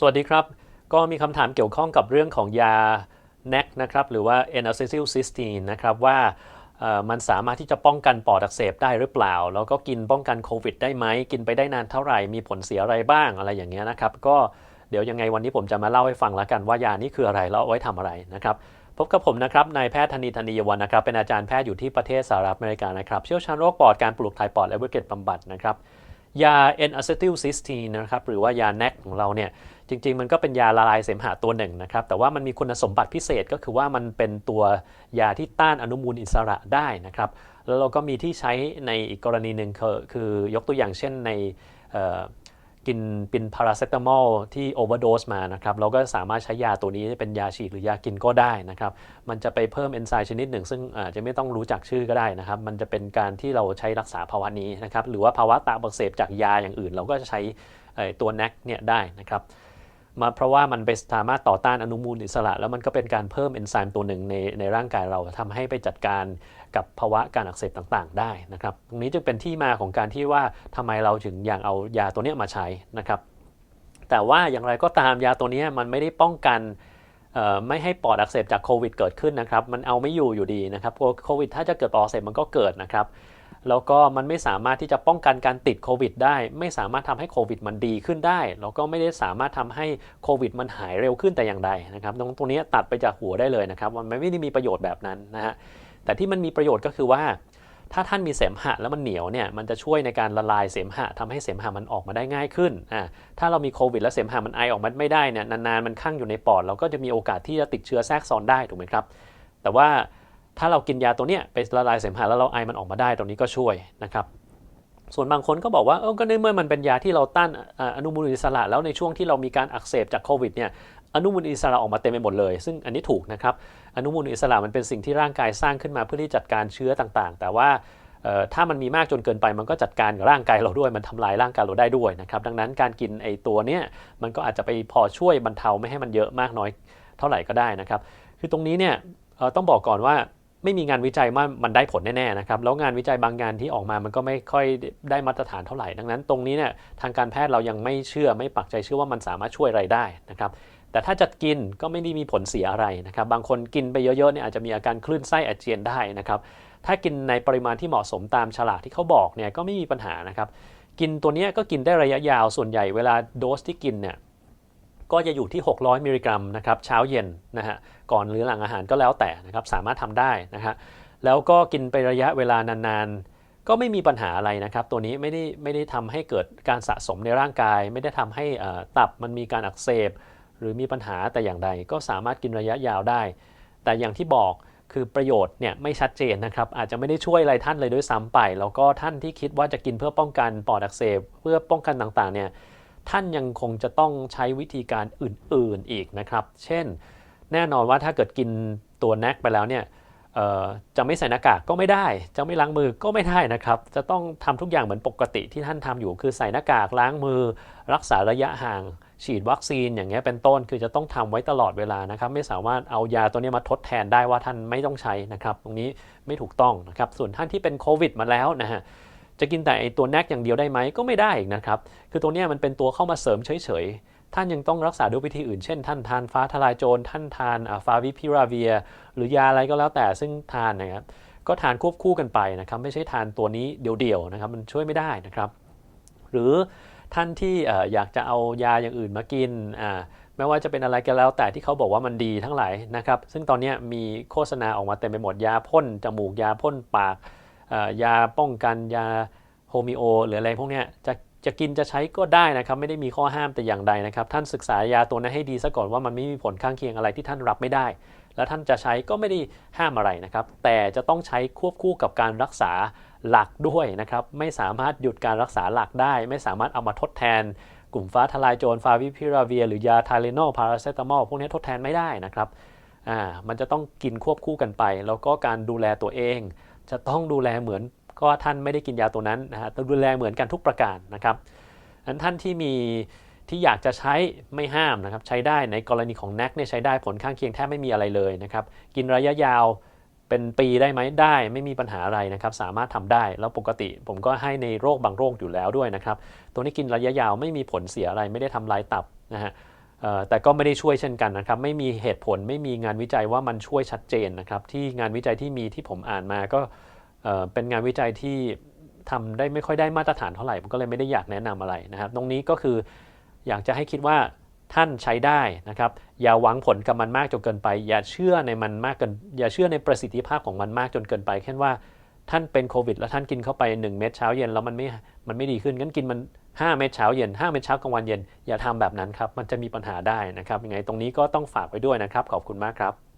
สวัสดีครับ ก็มีคำถามเกี่ยวข้องกับเรื่องของยา NAC นะครับหรือว่า N-acetylcysteine นะครับว่ามันสามารถที่จะป้องกันปอดอักเสบได้หรือเปล่า แล้วก็กินป้องกันโควิดได้ไหม กินไปได้นานเท่าไหร่ มีผลเสียอะไรบ้างอะไรอย่างเงี้ยนะครับ ก็เดี๋ยวยังไงวันนี้ผมจะมาเล่าให้ฟังแล้วกันว่ายานี้คืออะไรแล้วเอาไว้ทำอะไรนะครับพบกับผมนะครับนายแพทย์ธนีธนียวันนะครับเป็นอาจารย์แพทย์อยู่ที่ประเทศสหรัฐอเมริกานะครับเชี่ยวชาญโรคปอดการปลูกถ่ายปอดและวิกฤตบำบัดนะครับ ยา N-acetylcysteine นะครับหรือว่ายา NAC ของเราเนี่ยจริง ๆ มันก็เป็นยาละลายเสมหะตัวหนึ่งนะครับ แต่ว่ามันมีคุณสมบัติพิเศษก็คือว่ามันเป็นตัวยาที่ต้านอนุมูลอิสระได้นะครับ แล้วเราก็มีที่ใช้ในอีกกรณีหนึ่งคือยกตัวอย่างเช่นใน กินเป็นพาราเซตามอลที่โอเวอร์โดสมานะครับเราก็สามารถใช้ยาตัวนี้เป็นยาฉีดหรือยากินก็ได้นะครับ มันจะไปเพิ่มเอนไซม์ชนิดหนึ่ง ซึ่งอาจจะไม่ต้องรู้จักชื่อก็ได้นะครับ มันจะเป็นการที่เราใช้รักษาภาวะนี้นะครับ หรือว่าภาวะตาบักเสบจากยาอย่างอื่น เราก็จะใช้ตัวนักเนี่ยได้นะครับ มาเพราะว่ามันไปสามารถต่อต้านอนุมูลอิสระ แล้วมันก็เป็นการเพิ่มเอนไซม์ตัวหนึ่งในในร่างกายเราทำให้ไปจัดการกับภาวะการอักเสบต่างๆ ได้นะครับตรงนี้จึงเป็นที่มาของการที่ว่าทำไมเราถึงอยากเอายาตัวนี้มาใช้นะครับ แต่ว่าอย่างไรก็ตามยาตัวนี้มันไม่ได้ป้องกันไม่ให้ปอดอักเสบจากโควิดเกิดขึ้นนะครับ มันเอาไม่อยู่อยู่ดีนะครับโควิดถ้าจะเกิดปอดอักเสบมันก็เกิดนะครับ แล้วก็มันไม่สามารถที่จะป้องกันการติดโควิดได้ ไม่สามารถทำให้โควิดมันดีขึ้นได้ แล้วก็ไม่ได้สามารถทำให้โควิดมันหายเร็วขึ้นแต่อย่างใดนะครับตรงตรงนี้ตัดไปจากหัวได้เลยนะครับ มันไม่ได้มีประโยชน์แบบนั้นนะฮะ แต่ที่มันมีประโยชน์ก็คือว่า ถ้าท่านมีเสมหะแล้วมันเหนียวเนี่ย มันจะช่วยในการละลายเสมหะทำให้เสมหะมันออกมาได้ง่ายขึ้น อ่า ถ้าเรามีโควิดแล้วเสมหะมันไอออกมาไม่ได้เนี่ย นานๆมันคั่งอยู่ในปอด เราก็จะมีโอกาสที่จะติดเชื้อแทรกซ้อนได้ถูกไหมครับ แต่ว่า ถ้าเรากินยาตัวเนี้ยไปละลายเสมหะแล้วเราไอมันออกมาได้ตรงนี้ก็ช่วยนะครับส่วนบางคนก็บอกว่าเออก็ในเมื่อมันเป็นยาที่เราต้านอนุมูลอิสระ แล้วในช่วงที่เรามีการอักเสบจากโควิดเนี่ยอนุมูลอิสระออกมาเต็มไปหมดเลย ซึ่งอันนี้ถูกนะครับอนุมูลอิสระมันเป็นสิ่งที่ร่างกายสร้างขึ้นมาเพื่อที่จัดการเชื้อต่างๆ แต่ว่าถ้ามันมีมากจนเกินไปมันก็จัดการกับร่างกายเราด้วย มันทำลายร่างกายเราได้ด้วยนะครับดังนั้นการกินไอตัวเนี้ยมันก็อาจจะไปพอช่วยบรรเทาไม่ให้มันเยอะมากน้อยเท่าไหร่ก็ได้นะครับคือตรงนี้เนี่ยต้องบอกก่อนว่า ไม่มีงานวิจัยว่ามันได้ผลแน่ๆนะครับแล้วงานวิจัยบางงานที่ออกมามันก็ไม่ค่อยได้มาตรฐานเท่าไหร่ดังนั้น ตรงนี้เนี่ยทางการแพทย์เรายังไม่เชื่อไม่ปักใจเชื่อว่ามันสามารถช่วยอะไรได้นะครับแต่ถ้าจะกินก็ไม่ได้มีผลเสียอะไรนะครับบางคนกินไปเยอะๆเนี่ยอาจจะมีอาการคลื่นไส้อาเจียนได้นะครับถ้ากินในปริมาณที่เหมาะสมตามฉลากที่เขาบอกเนี่ยก็ไม่มีปัญหานะครับกินตัวนี้ก็กินได้ระยะยาวส่วนใหญ่เวลาโดสที่กินเนี่ย ก็จะอยู่ที่ 600 มิลลิกรัมนะครับเช้าเย็นนะฮะก่อนหรือหลังอาหารก็แล้วแต่นะครับสามารถทำได้นะฮะแล้วก็กินไประยะเวลานานๆ ก็ไม่มีปัญหาอะไรนะครับ ตัวนี้ไม่ได้ไม่ได้ทำให้เกิดการสะสมในร่างกาย ไม่ได้ทำให้ตับมันมีการอักเสบ หรือมีปัญหาแต่อย่างใด ก็สามารถกินระยะยาวได้ แต่อย่างที่บอกคือประโยชน์เนี่ยไม่ชัดเจนนะครับ อาจจะไม่ได้ช่วยอะไรท่านเลยด้วยซ้ำไป แล้วก็ท่านที่คิดว่าจะกินเพื่อป้องกันปอดอักเสบ เพื่อป้องกันต่างๆเนี่ย ท่านยังคงจะต้องใช้วิธีการอื่นๆอีกนะครับ เช่น แน่นอนว่าถ้าเกิดกินตัวแนกไปแล้วเนี่ยจะไม่ใส่หน้ากากก็ไม่ได้ จะไม่ล้างมือก็ไม่ได้นะครับ จะต้องทำทุกอย่างเหมือนปกติที่ท่านทำอยู่ คือใส่หน้ากากล้างมือ รักษาระยะห่าง ฉีดวัคซีนอย่างเงี้ยเป็นต้น คือจะต้องทำไว้ตลอดเวลานะครับ ไม่สามารถเอายาตัวนี้มาทดแทนได้ว่าท่านไม่ต้องใช้นะครับ ตรงนี้ไม่ถูกต้องนะครับ ส่วนท่านที่เป็นโควิดมาแล้วนะฮะ จะกินแต่ไอตัวแนกอย่างเดียวได้ไหมก็ไม่ได้อีกนะครับ คือตัวเนี้ยมันเป็นตัวเข้ามาเสริมเฉยๆ ท่านยังต้องรักษาด้วยวิธีอื่น เช่น ท่านทานฟ้าทลายโจร ท่านทานฟาวิพิราเวีย หรือยาอะไรก็แล้วแต่ซึ่งทานนะครับ ก็ทานควบคู่กันไปนะครับ ไม่ใช่ทานตัวนี้เดี่ยวๆนะครับ มันช่วยไม่ได้นะครับ หรือท่านที่อยากจะเอายาอย่างอื่นมากินอ่าไม่ว่าจะเป็นอะไรก็แล้วแต่ที่เขาบอกว่ามันดีทั้งหลายนะครับ ซึ่งตอนนี้มีโฆษณาออกมาเต็มไปหมดยาพ่นจมูกยาพ่นปาก ยาป้องกันยาโฮมิโอหรืออะไรพวกเนี้ยจะจะกินจะใช้ก็ได้นะครับ ไม่ได้มีข้อห้ามแต่อย่างใดนะครับ ท่านศึกษายาตัวนั้นให้ดีซะก่อนว่ามันไม่มีผลข้างเคียงอะไรที่ท่านรับไม่ได้ แล้วท่านจะใช้ก็ไม่ได้ห้ามอะไรนะครับ แต่จะต้องใช้ควบคู่กับการรักษาหลักด้วยนะครับ ไม่สามารถหยุดการรักษาหลักได้ ไม่สามารถเอามาทดแทน กลุ่มฟ้าทลายโจรฟาวิพิราเวีย หรือยาไทเลนอลพาราเซตามอลพวกนี้ทดแทนไม่ได้นะครับอ่ามันจะต้องกินควบคู่กันไป แล้วก็การดูแลตัวเอง จะต้องดูแลเหมือนก็ท่านไม่ได้กินยาตัวนั้นนะฮะต้องดูแลเหมือนกันทุกประการนะครับอันท่านที่มีที่อยากจะใช้ไม่ห้ามนะครับใช้ได้ในกรณีของแนกเนี่ยใช้ได้ผลข้างเคียงแทบไม่มีอะไรเลยนะครับกินระยะยาวเป็นปีได้ไหมได้ไม่มีปัญหาอะไรนะครับสามารถทำได้แล้วปกติ ผมก็ให้ในโรคบางโรคอยู่แล้วด้วยนะครับตัวนี้กินระยะยาวไม่มีผลเสียอะไรไม่ได้ทำลายตับนะฮะ แต่ก็ไม่ได้ช่วยเช่นกันนะครับ ไม่มีเหตุผลไม่มีงานวิจัยว่ามันช่วยชัดเจนนะครับ ที่งานวิจัยที่มีที่ผมอ่านมาก็เอ่อเป็นงานวิจัยที่ทำได้ไม่ค่อยได้มาตรฐานเท่าไหร่ผมก็เลยไม่ได้อยากแนะนำอะไรนะครับ ตรงนี้ก็คืออยากจะให้คิดว่าท่านใช้ได้นะครับ อย่าหวังผลกับมันมากจนเกินไป อย่าเชื่อในมันมากเกินอย่าเชื่อในประสิทธิภาพของมันมากจนเกินไปเช่นว่าท่านเป็นโควิด แล้วท่านกินเข้าไป 1 เม็ดเช้าเย็นแล้วมันไม่มันไม่ดีขึ้นงั้นกินมัน 5 เม็ดเช้าเย็น 5 เม็ดเช้ากลางวันเย็น อย่าทำแบบนั้นครับ มันจะมีปัญหาได้นะครับ ยังไงตรงนี้ก็ต้องฝากไว้ด้วยนะครับ ขอบคุณมากครับ